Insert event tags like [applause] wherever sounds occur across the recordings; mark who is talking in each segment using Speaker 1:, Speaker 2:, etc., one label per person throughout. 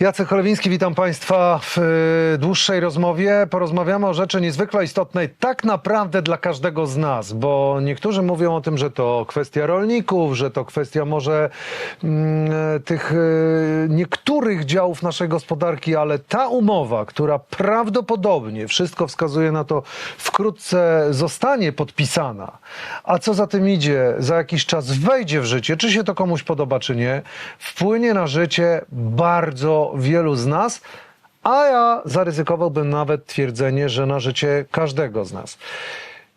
Speaker 1: Jacek Cholewiński, witam Państwa w y, dłuższej rozmowie. Porozmawiamy o rzeczy niezwykle istotnej tak naprawdę dla każdego z nas, bo niektórzy mówią o tym, że to kwestia rolników, że to kwestia może mm, tych y, niektórych działów naszej gospodarki, ale ta umowa, która prawdopodobnie, wszystko wskazuje na to, wkrótce zostanie podpisana, a co za tym idzie, za jakiś czas wejdzie w życie, czy się to komuś podoba, czy nie, wpłynie na życie bardzo wielu z nas, a ja zaryzykowałbym nawet twierdzenie, że na życie każdego z nas.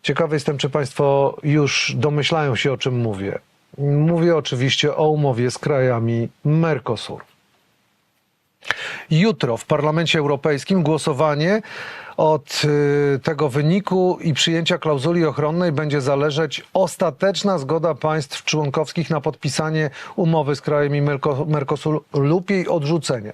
Speaker 1: Ciekawy jestem, czy Państwo już domyślają się, o czym mówię. Mówię oczywiście o umowie z krajami Mercosur. Jutro w Parlamencie Europejskim głosowanie od y, tego wyniku i przyjęcia klauzuli ochronnej będzie zależeć ostateczna zgoda państw członkowskich na podpisanie umowy z krajami Merco- Mercosur lub jej odrzucenie.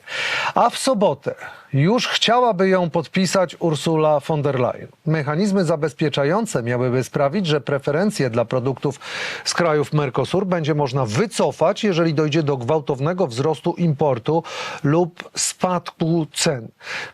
Speaker 1: A w sobotę już chciałaby ją podpisać Ursula von der Leyen. Mechanizmy zabezpieczające miałyby sprawić, że preferencje dla produktów z krajów Mercosur będzie można wycofać, jeżeli dojdzie do gwałtownego wzrostu importu lub spadku cen.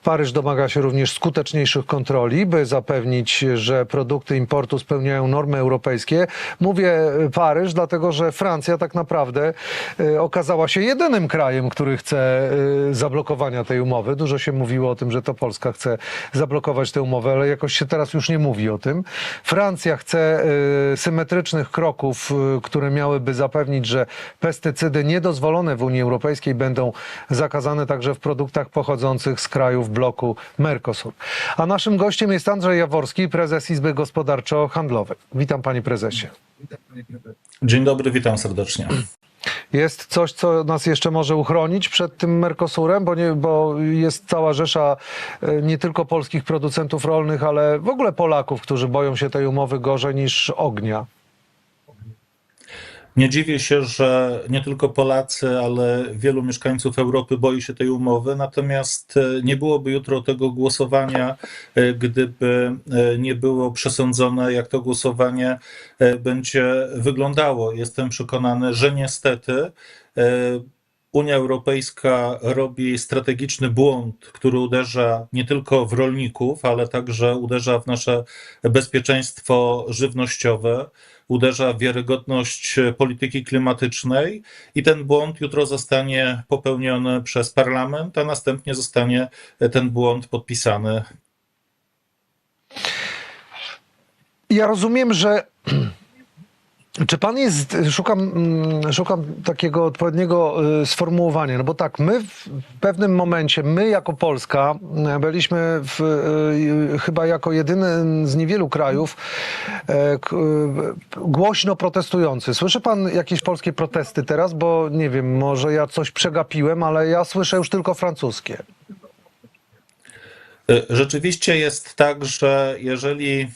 Speaker 1: Paryż domaga się również skuteczniejszych kontroli, by zapewnić, że produkty importu spełniają normy europejskie. Mówię e, Paryż, dlatego że Francja tak naprawdę e, okazała się jedynym krajem, który chce e, zablokowania tej umowy. Dużo mówiło o tym, że to Polska chce zablokować tę umowę, ale jakoś się teraz już nie mówi o tym. Francja chce e, symetrycznych kroków, e, które miałyby zapewnić, że pestycydy niedozwolone w Unii Europejskiej będą zakazane także w produktach pochodzących z krajów bloku Mercosur. A naszym gościem jest Andrzej Jaworski, prezes Izby Gospodarczo-Handlowej. Witam panie prezesie.
Speaker 2: Dzień dobry, witam serdecznie.
Speaker 1: Jest coś, co nas jeszcze może uchronić przed tym Mercosurem, bo, nie, bo jest cała rzesza e, nie tylko polskich producentów rolnych, ale w ogóle Polaków, którzy boją się tej umowy gorzej niż ognia.
Speaker 2: Nie dziwię się, że nie tylko Polacy, ale wielu mieszkańców Europy boi się tej umowy, natomiast e, nie byłoby jutro tego głosowania, e, gdyby e, nie było przesądzone, jak to głosowanie będzie wyglądało. Jestem przekonany, że niestety Unia Europejska robi strategiczny błąd, który uderza nie tylko w rolników, ale także uderza w nasze bezpieczeństwo żywnościowe, uderza w wiarygodność polityki klimatycznej i ten błąd jutro zostanie popełniony przez parlament, a następnie zostanie ten błąd podpisany.
Speaker 1: Ja rozumiem, że. [clears throat] Czy pan jest, szukam, mm, szukam takiego odpowiedniego y, sformułowania, no bo tak, my w pewnym momencie, my jako Polska y, byliśmy w, y, chyba jako jedyny z niewielu krajów głośno protestujący. Słyszy pan jakieś polskie protesty teraz? Bo nie wiem, może ja coś przegapiłem, ale ja słyszę już tylko francuskie.
Speaker 2: Rzeczywiście jest tak, że jeżeli e,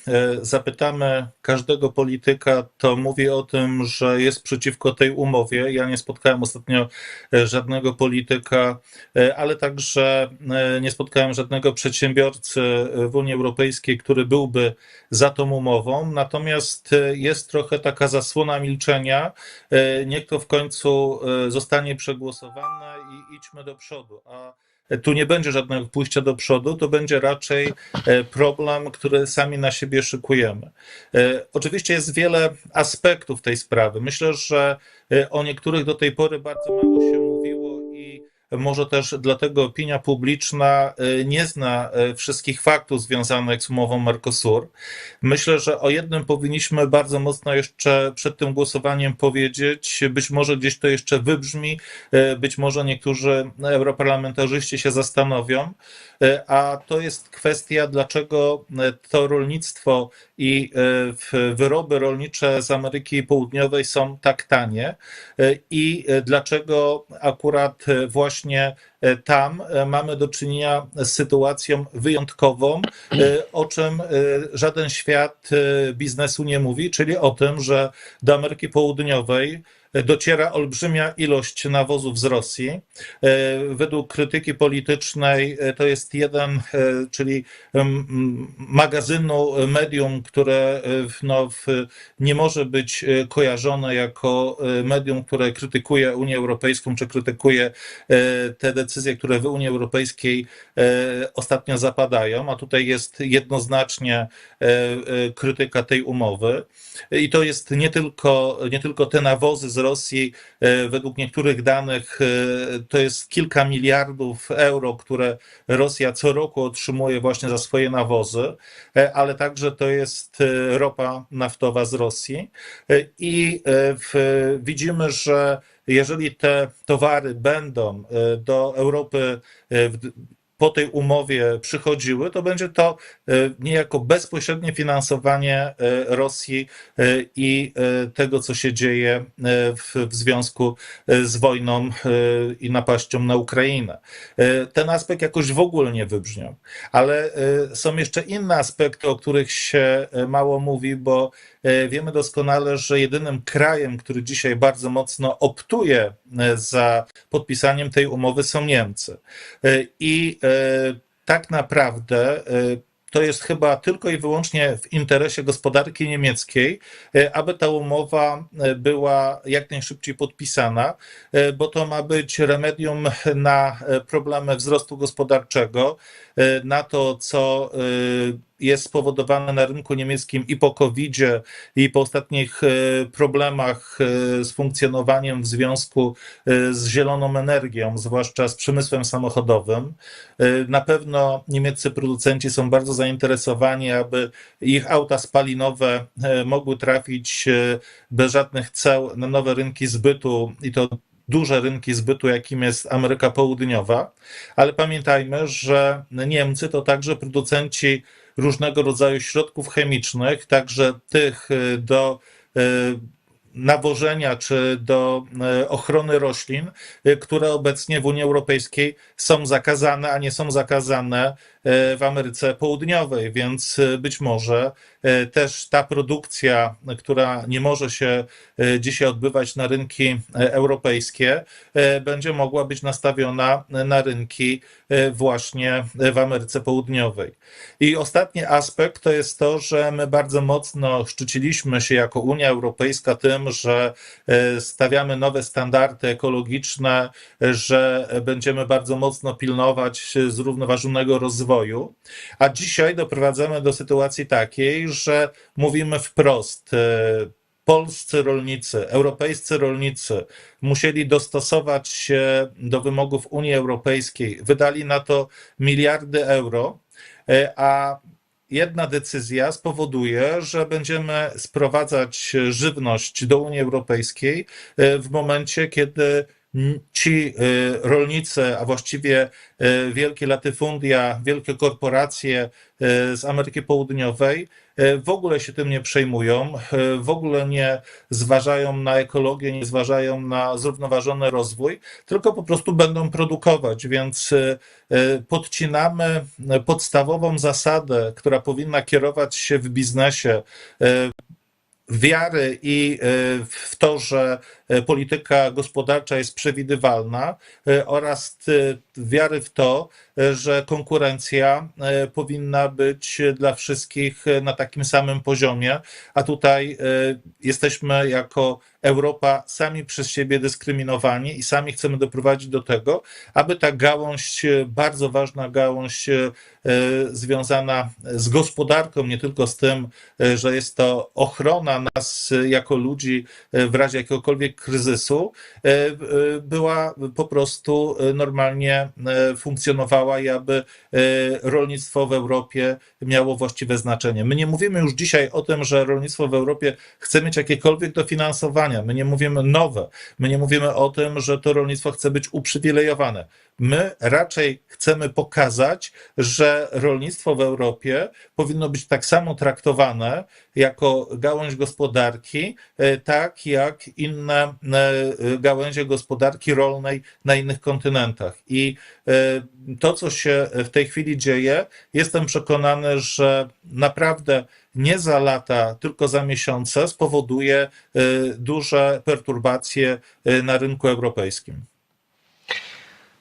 Speaker 2: zapytamy każdego polityka, to mówi o tym, że jest przeciwko tej umowie. Ja nie spotkałem ostatnio e, żadnego polityka, e, ale także e, nie spotkałem żadnego przedsiębiorcy e, w Unii Europejskiej, który byłby za tą umową. Natomiast e, jest trochę taka zasłona milczenia. E, Niech to w końcu e, zostanie przegłosowane i idźmy do przodu. A tu nie będzie żadnego pójścia do przodu, to będzie raczej e, problem, który sami na siebie szykujemy. E, Oczywiście jest wiele aspektów tej sprawy. Myślę, że e, o niektórych do tej pory bardzo mało się może też dlatego opinia publiczna e, nie zna e, wszystkich faktów związanych z umową Mercosur. Myślę, że o jednym powinniśmy bardzo mocno jeszcze przed tym głosowaniem powiedzieć. Być może gdzieś to jeszcze wybrzmi, e, być może niektórzy europarlamentarzyści się zastanowią, a to jest kwestia, dlaczego to rolnictwo i e, wyroby rolnicze z Ameryki Południowej są tak tanie. E, i e, dlaczego akurat właśnie tam mamy do czynienia z sytuacją wyjątkową, o czym żaden świat biznesu nie mówi, czyli o tym, że do Ameryki Południowej dociera olbrzymia ilość nawozów z Rosji. E, Według krytyki politycznej e, to jest jeden, e, czyli magazynu medium, które no, nie może być kojarzone jako medium, które krytykuje Unię Europejską, czy krytykuje te decyzje, które w Unii Europejskiej ostatnio zapadają, a tutaj jest jednoznacznie krytyka tej umowy. I to jest nie tylko, nie tylko te nawozy z Rosji, e, według niektórych danych e, to jest kilka miliardów euro, które Rosja co roku otrzymuje właśnie za swoje nawozy, e, ale także to jest ropa naftowa z Rosji. I w, widzimy, że jeżeli te towary będą do Europy po tej umowie przychodziły, to będzie to e, niejako bezpośrednie finansowanie e, Rosji e, i tego, co się dzieje w, w związku z wojną i napaścią na Ukrainę. Ten aspekt jakoś w ogóle nie wybrzmiał. Ale są jeszcze inne aspekty, o których się mało mówi, bo wiemy doskonale, że jedynym krajem, który dzisiaj bardzo mocno optuje za podpisaniem tej umowy są Niemcy. I tak naprawdę e, to jest chyba tylko i wyłącznie w interesie gospodarki niemieckiej, e, aby ta umowa e, była jak najszybciej podpisana, e, bo to ma być remedium na e, problemy wzrostu gospodarczego, e, na to, co e, jest spowodowane na rynku niemieckim i po COVID-zie, i po ostatnich e, problemach z funkcjonowaniem w związku z zieloną energią, zwłaszcza z przemysłem samochodowym. Na pewno niemieccy producenci są bardzo zainteresowani, aby ich auta spalinowe mogły trafić bez żadnych ceł na nowe rynki zbytu i to duże rynki zbytu, jakim jest Ameryka Południowa, ale pamiętajmy, że Niemcy to także producenci różnego rodzaju środków chemicznych, także tych y, do y, nawożenia czy do y, ochrony roślin, które obecnie w Unii Europejskiej są zakazane, a nie są zakazane w Ameryce Południowej, więc y, być może y, też ta produkcja, która nie może się dzisiaj odbywać na rynki europejskie, będzie mogła być nastawiona na rynki właśnie w Ameryce Południowej. I ostatni aspekt to jest to, że my bardzo mocno szczyciliśmy się jako Unia Europejska tym, że e, stawiamy nowe standardy ekologiczne, e, że będziemy bardzo mocno pilnować e, zrównoważonego rozwoju. A dzisiaj doprowadzamy do sytuacji takiej, że mówimy wprost. e, Polscy rolnicy, europejscy rolnicy musieli dostosować się do wymogów Unii Europejskiej, wydali na to miliardy euro, e, a jedna decyzja spowoduje, że będziemy sprowadzać żywność do Unii Europejskiej e, w momencie, kiedy ci e, rolnicy, a właściwie e, wielkie latyfundia, wielkie korporacje e, z Ameryki Południowej w ogóle się tym nie przejmują, w ogóle nie zważają na ekologię, nie zważają na zrównoważony rozwój, tylko po prostu będą produkować, więc podcinamy podstawową zasadę, która powinna kierować się w biznesie wiary i w to, że polityka gospodarcza jest przewidywalna e, oraz e, wiary w to, e, że konkurencja e, powinna być dla wszystkich e, na takim samym poziomie, a tutaj e, jesteśmy jako Europa sami przez siebie dyskryminowani i sami chcemy doprowadzić do tego, aby ta gałąź, e, bardzo ważna gałąź e, e, związana z gospodarką, nie tylko z tym, e, że jest to ochrona nas e, jako ludzi e, w razie jakiegokolwiek kryzysu, e, e, była po prostu e, normalnie funkcjonowała i aby rolnictwo w Europie miało właściwe znaczenie. My nie mówimy już dzisiaj o tym, że rolnictwo w Europie chce mieć jakiekolwiek dofinansowania. My nie mówimy nowe. My nie mówimy o tym, że to rolnictwo chce być uprzywilejowane. My raczej chcemy pokazać, że rolnictwo w Europie powinno być tak samo traktowane jako gałąź gospodarki, e, tak jak inne e, gałęzie gospodarki rolnej na innych kontynentach. I e, to, co się w tej chwili dzieje, jestem przekonany, że naprawdę nie za lata, tylko za miesiące spowoduje duże perturbacje na rynku europejskim.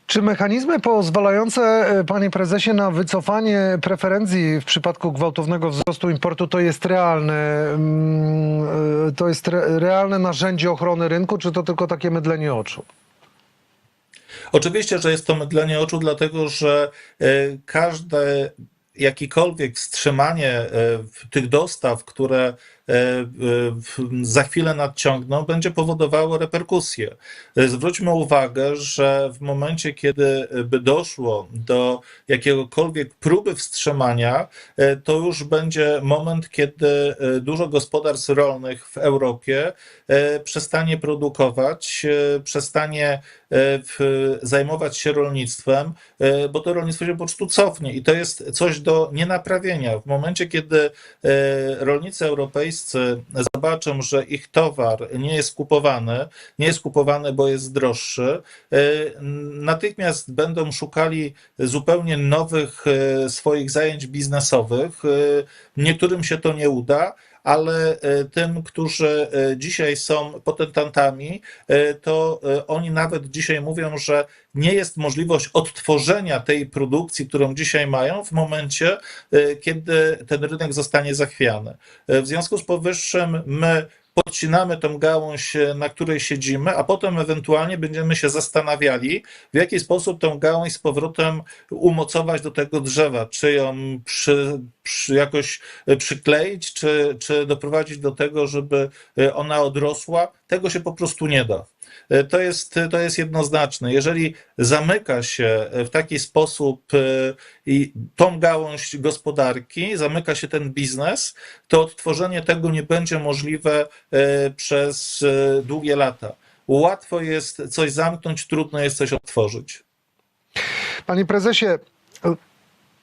Speaker 1: Czy mechanizmy pozwalające, e, panie prezesie, na wycofanie preferencji w przypadku gwałtownego wzrostu importu to jest realne, mm, e, to jest re, realne narzędzie ochrony rynku, czy to tylko takie mydlenie oczu?
Speaker 2: Oczywiście, że jest to mydlenie oczu, dlatego że e, każde jakiekolwiek wstrzymanie tych dostaw, które za chwilę nadciągną, będzie powodowało reperkusje. E, Zwróćmy uwagę, że w momencie, kiedy by doszło do jakiegokolwiek próby wstrzymania, e, to już będzie moment, kiedy e, dużo gospodarstw rolnych w Europie e, przestanie produkować, e, przestanie e, zajmować się rolnictwem, e, bo to rolnictwo się po prostu cofnie i to jest coś do nienaprawienia. W momencie, kiedy e, rolnicy europejscy zobaczą, że ich towar nie jest kupowany, nie jest kupowany, bo jest droższy, e, natychmiast będą szukali zupełnie nowych e, swoich zajęć biznesowych. E, Niektórym się to nie uda, ale e, tym, którzy e, dzisiaj są potentantami, e, to oni nawet dzisiaj mówią, że nie jest możliwość odtworzenia tej produkcji, którą dzisiaj mają, w momencie, kiedy ten rynek zostanie zachwiany. W związku z powyższym my podcinamy tą gałąź, e, na której siedzimy, a potem ewentualnie będziemy się zastanawiali, w jaki sposób tą gałąź z powrotem umocować do tego drzewa, czy ją przy, przy jakoś e, przykleić, czy, czy doprowadzić do tego, żeby e, ona odrosła. Tego się po prostu nie da. E, To jest, to jest jednoznaczne. Jeżeli zamyka się w taki sposób e, i tą gałąź gospodarki, zamyka się ten biznes, to odtworzenie tego nie będzie możliwe e, przez e, długie lata. Łatwo jest coś zamknąć, trudno jest coś otworzyć.
Speaker 1: Panie prezesie,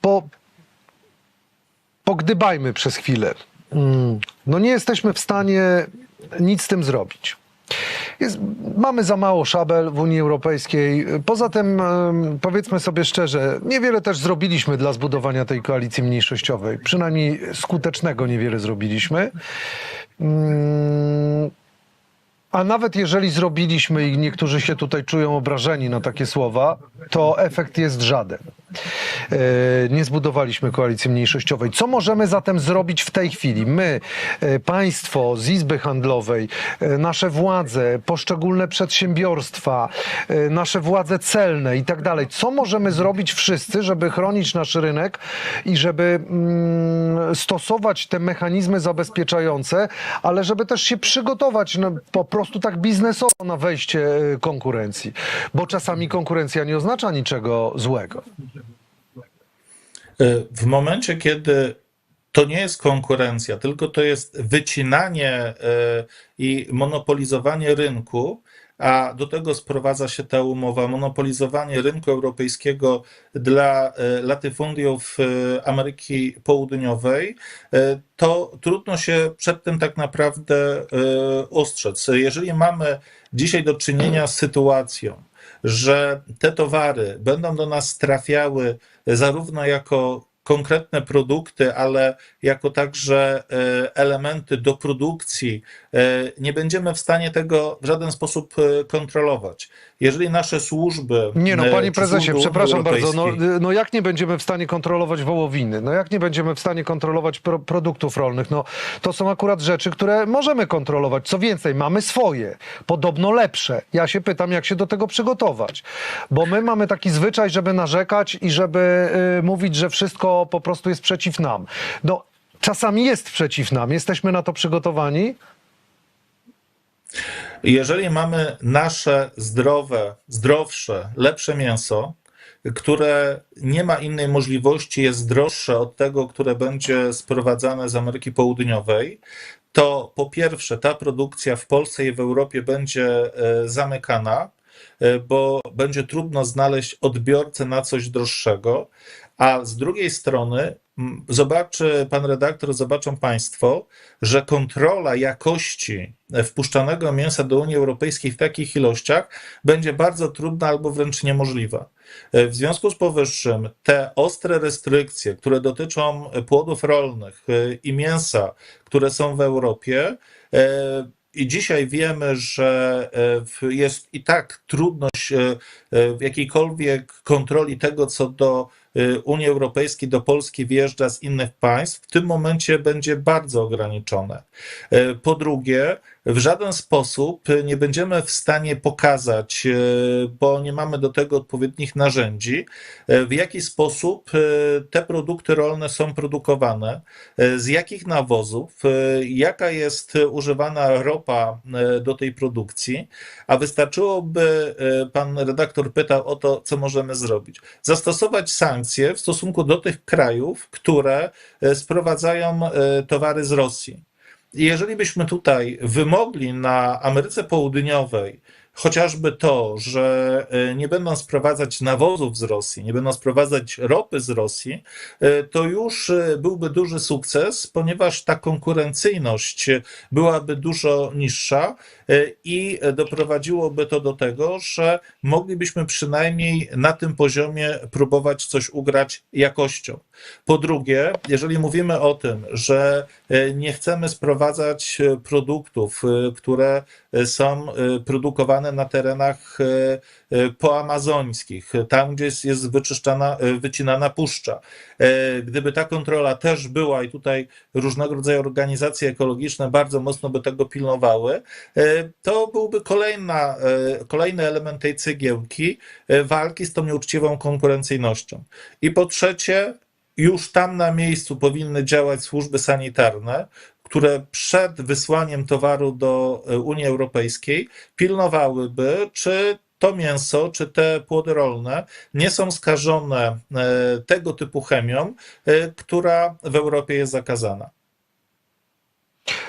Speaker 1: po, pogdybajmy przez chwilę. Mm, No nie jesteśmy w stanie nic z tym zrobić. Jest, mamy za mało szabel w Unii Europejskiej. Poza tym, powiedzmy sobie szczerze, niewiele też zrobiliśmy dla zbudowania tej koalicji mniejszościowej. Przynajmniej skutecznego niewiele zrobiliśmy. Mm, A nawet jeżeli zrobiliśmy i niektórzy się tutaj czują obrażeni na takie słowa, to efekt jest żaden. E, Nie zbudowaliśmy koalicji mniejszościowej. Co możemy zatem zrobić w tej chwili? My, e, państwo z Izby Handlowej, e, nasze władze, poszczególne przedsiębiorstwa, nasze władze celne i tak dalej. Co możemy zrobić wszyscy, żeby chronić nasz rynek i żeby mm, stosować te mechanizmy zabezpieczające, ale żeby też się przygotować po prostu tak biznesowo na wejście e, konkurencji? Bo czasami konkurencja nie oznacza niczego złego.
Speaker 2: W momencie, kiedy to nie jest konkurencja, tylko to jest wycinanie e, i monopolizowanie rynku, a do tego sprowadza się ta umowa, monopolizowanie rynku europejskiego dla e, latyfundiów e, Ameryki Południowej, e, to trudno się przed tym tak naprawdę ostrzec. Jeżeli mamy dzisiaj do czynienia z sytuacją, że te towary będą do nas trafiały zarówno jako konkretne produkty, ale jako także e, elementy do produkcji, e, nie będziemy w stanie tego w żaden sposób e, kontrolować. Jeżeli nasze służby.
Speaker 1: Nie no,
Speaker 2: e,
Speaker 1: panie prezesie, przepraszam bardzo, no,
Speaker 2: Europejskiej-
Speaker 1: no jak nie będziemy w stanie kontrolować wołowiny? No jak nie będziemy w stanie kontrolować pro, produktów rolnych? No to są akurat rzeczy, które możemy kontrolować. Co więcej, mamy swoje, podobno lepsze. Ja się pytam, jak się do tego przygotować. Bo my mamy taki zwyczaj, żeby narzekać i żeby y, mówić, że wszystko po prostu jest przeciw nam. No czasami jest przeciw nam. Jesteśmy na to przygotowani?
Speaker 2: Jeżeli mamy nasze zdrowe, zdrowsze, lepsze mięso, które nie ma innej możliwości, jest droższe od tego, które będzie sprowadzane z Ameryki Południowej, to po pierwsze ta produkcja w Polsce i w Europie będzie e, zamykana. e, bo będzie trudno znaleźć odbiorcę na coś droższego, a z drugiej strony zobaczy pan redaktor, zobaczą państwo, że kontrola jakości wpuszczanego mięsa do Unii Europejskiej w takich ilościach będzie bardzo trudna albo wręcz niemożliwa. E, W związku z powyższym te ostre restrykcje, które dotyczą płodów rolnych e, i mięsa, które są w Europie, e, i dzisiaj wiemy, że jest i tak trudność w jakiejkolwiek kontroli tego, co do Unii Europejskiej, do Polski wjeżdża z innych państw, w tym momencie będzie bardzo ograniczone. E, Po drugie, w żaden sposób nie będziemy w stanie pokazać, e, bo nie mamy do tego odpowiednich narzędzi, e, w jaki sposób e, te produkty rolne są produkowane, z jakich nawozów, jaka jest używana ropa do tej produkcji, a wystarczyłoby, pan redaktor pytał o to, co możemy zrobić. Zastosować sankcje w stosunku do tych krajów, które sprowadzają towary z Rosji. Jeżeli byśmy tutaj wymogli na Ameryce Południowej chociażby to, że e, nie będą sprowadzać nawozów z Rosji, nie będą sprowadzać ropy z Rosji, e, to już e, byłby duży sukces, ponieważ ta konkurencyjność byłaby dużo niższa i doprowadziłoby to do tego, że moglibyśmy przynajmniej na tym poziomie próbować coś ugrać jakością. Po drugie, jeżeli mówimy o tym, że nie chcemy sprowadzać produktów, które są e, na terenach e, e, poamazońskich, tam gdzie jest, jest wyczyszczana, e, wycinana puszcza. Gdyby ta kontrola też była i tutaj różnego rodzaju organizacje ekologiczne bardzo mocno by tego pilnowały, to byłby kolejna, kolejny element tej cegiełki walki z tą nieuczciwą konkurencyjnością. I po trzecie, już tam na miejscu powinny działać służby sanitarne, które przed wysłaniem towaru do e, Unii Europejskiej pilnowałyby, czy to mięso, czy te płody rolne nie są skażone e, tego typu chemią, e, która w Europie jest zakazana.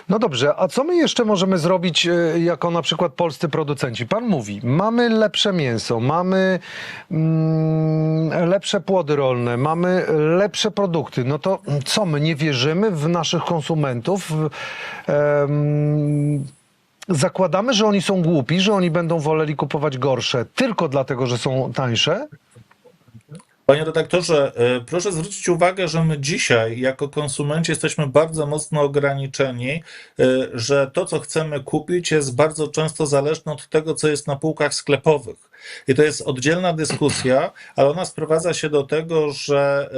Speaker 1: No dobrze, a co my jeszcze możemy zrobić e, jako na przykład polscy producenci? Pan mówi, mamy lepsze mięso, mamy mm, lepsze płody rolne, mamy lepsze produkty. No to co, my nie wierzymy w naszych konsumentów? Zakładamy, że oni są głupi, że oni będą woleli kupować gorsze tylko dlatego, że są tańsze?
Speaker 2: Panie redaktorze, e, proszę zwrócić uwagę, że my dzisiaj jako konsumenci jesteśmy bardzo mocno ograniczeni, e, że to, co chcemy kupić, jest bardzo często zależne od tego, co jest na półkach sklepowych. I to jest oddzielna dyskusja, ale ona sprowadza się do tego, że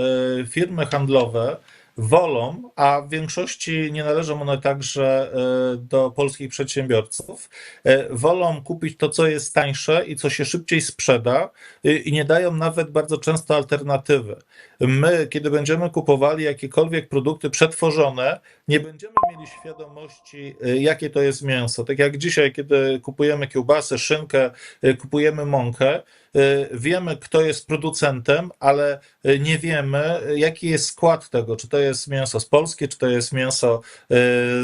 Speaker 2: e, firmy handlowe wolą, a w większości nie należą one także e, do polskich przedsiębiorców, e, wolą kupić to, co jest tańsze i co się szybciej sprzeda y, i nie dają nawet bardzo często alternatywy. My, kiedy będziemy kupowali jakiekolwiek produkty przetworzone, nie będziemy mieli świadomości, y, jakie to jest mięso. Tak jak dzisiaj, kiedy kupujemy kiełbasę, szynkę, y, kupujemy mąkę, y, wiemy, kto jest producentem, ale nie wiemy, jaki jest skład tego, czy to jest mięso z Polski, czy to jest mięso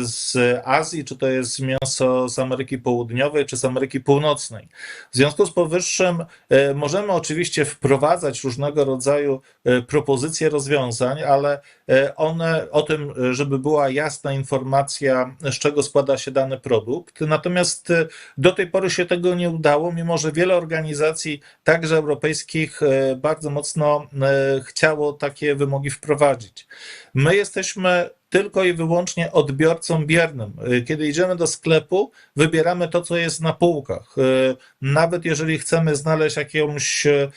Speaker 2: z Azji, czy to jest mięso z Ameryki Południowej, czy z Ameryki Północnej. W związku z powyższym możemy oczywiście wprowadzać różnego rodzaju y, propozycje rozwiązań, ale y, one o tym, żeby była jasna informacja, z czego składa się dany produkt. Natomiast y, do tej pory się tego nie udało, mimo że wiele organizacji, także europejskich, y, bardzo mocno chciało takie wymogi wprowadzić. My jesteśmy tylko i wyłącznie odbiorcą biernym. Y, Kiedy idziemy do sklepu, wybieramy to, co jest na półkach. Y, Nawet jeżeli chcemy znaleźć jakąś y,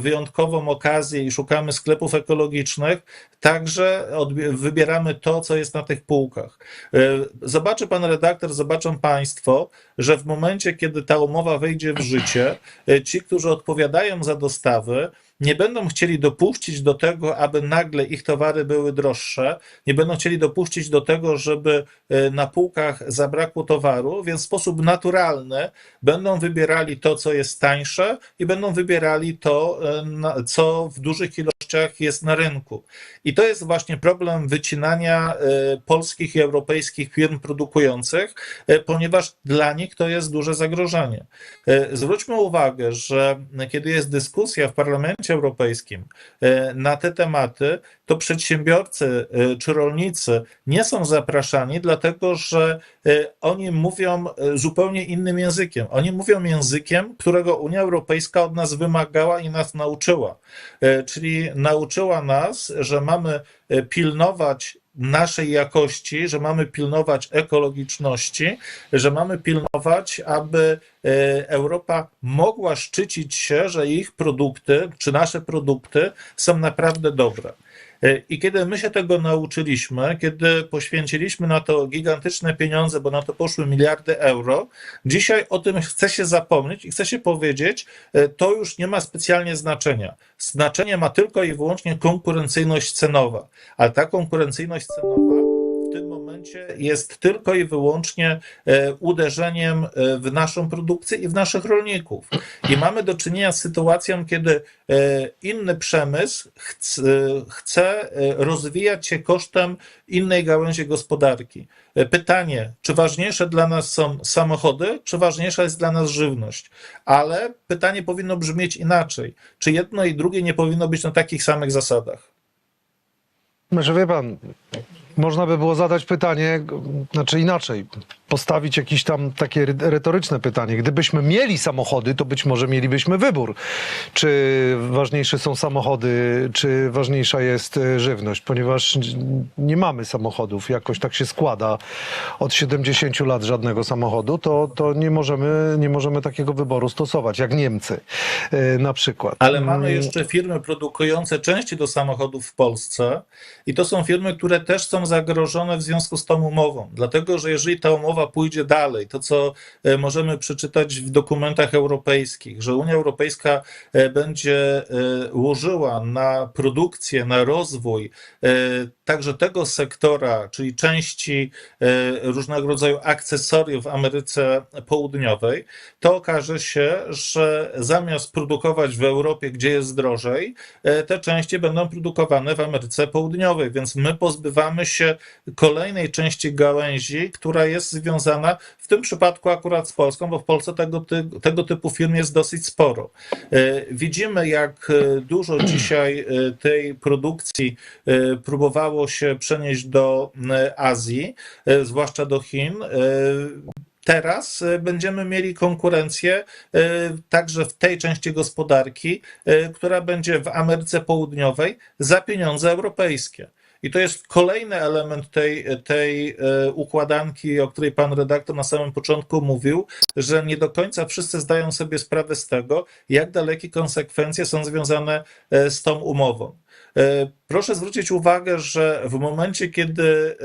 Speaker 2: wyjątkową okazję i szukamy sklepów ekologicznych, także wybieramy to, co jest na tych półkach. Zobaczy pan redaktor, zobaczą państwo, że w momencie, kiedy ta umowa wejdzie w życie, ci, którzy odpowiadają za dostawy, nie będą chcieli dopuścić do tego, aby nagle ich towary były droższe, nie będą chcieli dopuścić do tego, żeby e, na półkach zabrakło towaru, więc w sposób naturalny będą wybierali to, co jest tańsze i będą wybierali to, e, co w dużych ilościach jest na rynku. I to jest właśnie problem wycinania e, polskich i europejskich firm produkujących, ponieważ dla nich to jest duże zagrożenie. Zwróćmy uwagę, że kiedy jest dyskusja w Parlamencie Europejskim e, na te tematy, to przedsiębiorcy e, czy rolnicy nie są zapraszani, dlatego że e, oni mówią zupełnie innym językiem. Oni mówią językiem, którego Unia Europejska od nas wymagała i nas nauczyła. Czyli nauczyła nas, że mamy pilnować naszej jakości, że mamy pilnować ekologiczności, że mamy pilnować, aby e, Europa mogła szczycić się, że ich produkty, czy nasze produkty są naprawdę dobre. E, I kiedy my się tego nauczyliśmy, kiedy poświęciliśmy na to gigantyczne pieniądze, bo na to poszły miliardy euro, dzisiaj o tym chce się zapomnieć i chce się powiedzieć, e, to już nie ma specjalnie znaczenia. Znaczenie ma tylko i wyłącznie konkurencyjność cenowa, ale ta konkurencyjność cenowa tym momencie jest tylko i wyłącznie e, uderzeniem e, w naszą produkcję i w naszych rolników. I mamy do czynienia z sytuacją, kiedy e, inny przemysł chce, rozwijać się kosztem innej gałęzi gospodarki. Pytanie, czy ważniejsze dla nas są samochody, czy ważniejsza jest dla nas żywność? Ale pytanie powinno brzmieć inaczej. Czy jedno i drugie nie powinno być na takich samych zasadach?
Speaker 1: Znaczy wie pan, można by było zadać pytanie, znaczy inaczej, postawić jakieś tam takie ry- retoryczne pytanie. Gdybyśmy mieli samochody, to być może mielibyśmy wybór, czy ważniejsze są samochody, czy ważniejsza jest e, żywność, ponieważ nie mamy samochodów, jakoś tak się składa od 70 lat żadnego samochodu, to, to nie, możemy, nie możemy takiego wyboru stosować, jak Niemcy e, na przykład.
Speaker 2: Ale mamy jeszcze firmy produkujące części do samochodów w Polsce i to są firmy, które też są zagrożone w związku z tą umową. Dlatego, że jeżeli ta umowa pójdzie dalej, to co e, możemy przeczytać w dokumentach europejskich, że Unia Europejska e, będzie e, łożyła na produkcję, na rozwój także tego sektora, czyli części różnego rodzaju akcesoriów w Ameryce Południowej, to okaże się, że zamiast produkować w Europie, gdzie jest drożej, te części będą produkowane w Ameryce Południowej, więc my pozbywamy się kolejnej części gałęzi, która jest związana w tym przypadku akurat z Polską, bo w Polsce tego, tego typu firm jest dosyć sporo. E, Widzimy, jak e, dużo [clears throat] dzisiaj e, tej produkcji próbowało się przenieść do Azji, zwłaszcza do Chin. Teraz będziemy mieli konkurencję także w tej części gospodarki, która będzie w Ameryce Południowej za pieniądze europejskie. I to jest kolejny element tej, tej e, układanki, o której pan redaktor na samym początku mówił, że nie do końca wszyscy zdają sobie sprawę z tego, jak dalekie konsekwencje są związane e, z tą umową. Proszę zwrócić uwagę, że w momencie, kiedy e,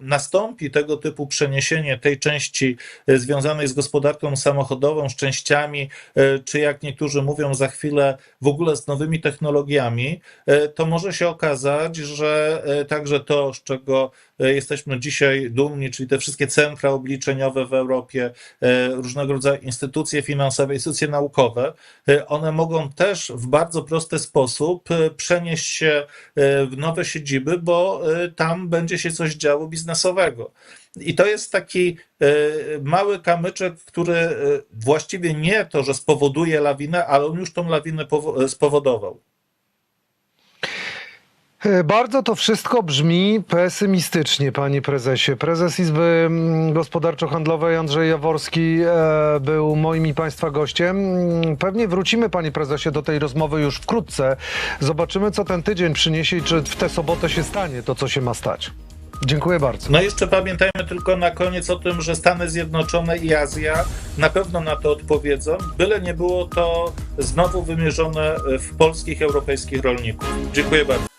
Speaker 2: nastąpi tego typu przeniesienie tej części e, związanej z gospodarką samochodową, z częściami, e, czy jak niektórzy mówią za chwilę w ogóle z nowymi technologiami, to może się okazać, że także to, z czego jesteśmy dzisiaj dumni, czyli te wszystkie centra obliczeniowe w Europie, różnego rodzaju instytucje finansowe, instytucje naukowe, one mogą też w bardzo prosty sposób przenieść się nowe siedziby, bo e, tam będzie się coś działo biznesowego. I to jest taki e, mały kamyczek, który e, właściwie nie to, że spowoduje lawinę, ale on już tą lawinę powo- spowodował.
Speaker 1: E, Bardzo to wszystko brzmi pesymistycznie, panie prezesie. Prezes Izby mm, Gospodarczo-Handlowej Andrzej Jaworski e, był moim i państwa gościem. Mm, Pewnie wrócimy, panie prezesie, do tej rozmowy już wkrótce. Zobaczymy, co ten tydzień przyniesie i czy w tę sobotę się stanie to, co się ma stać. Dziękuję bardzo.
Speaker 2: No jeszcze pamiętajmy tylko na koniec o tym, że Stany Zjednoczone i Azja na pewno na to odpowiedzą, byle nie było to znowu wymierzone w polskich, europejskich rolników. Dziękuję bardzo.